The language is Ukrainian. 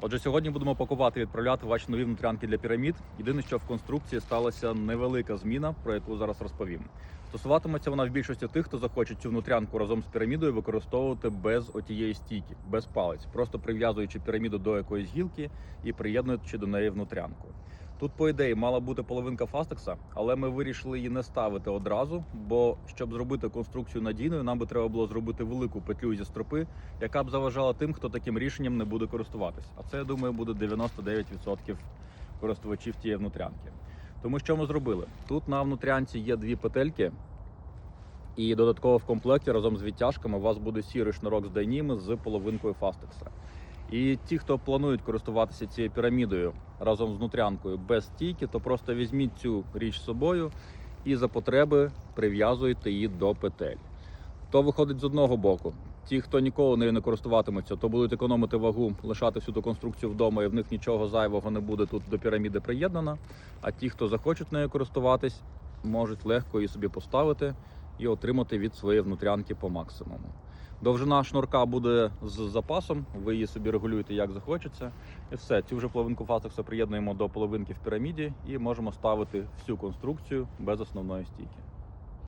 Отже, сьогодні будемо пакувати відправляти ваші нові внутрянки для пірамід. Єдине, що в конструкції сталася невелика зміна, про яку зараз розповім. Стосуватиметься вона в більшості тих, хто захоче цю внутрянку разом з пірамідою використовувати без отієї стійки, без палець, просто прив'язуючи піраміду до якоїсь гілки і приєднуючи до неї внутрянку. Тут, по ідеї, мала бути половинка фастекса, але ми вирішили її не ставити одразу, бо щоб зробити конструкцію надійною, нам би треба було зробити велику петлю зі стропи, яка б заважала тим, хто таким рішенням не буде користуватись. А це, я думаю, буде 99% користувачів тієї внутрянки. Тому що ми зробили? Тут на внутрянці є дві петельки, і додатково в комплекті разом з відтяжками у вас буде сірий шнурок з дайніми з половинкою фастекса. І ті, хто планують користуватися цією пірамідою разом з внутрянкою без стійки, то просто візьміть цю річ з собою і за потреби прив'язуйте її до петель. То виходить з одного боку. Ті, хто ніколи нею не користуватиметься, то будуть економити вагу, лишати всю ту конструкцію вдома, і в них нічого зайвого не буде тут до піраміди приєднано. А ті, хто захочуть нею користуватись, можуть легко її собі поставити і отримати від своєї внутрянки по максимуму. Довжина шнурка буде з запасом, ви її собі регулюєте як захочеться. І все, цю вже половинку фастекса приєднуємо до половинки в піраміді і можемо ставити всю конструкцію без основної стійки.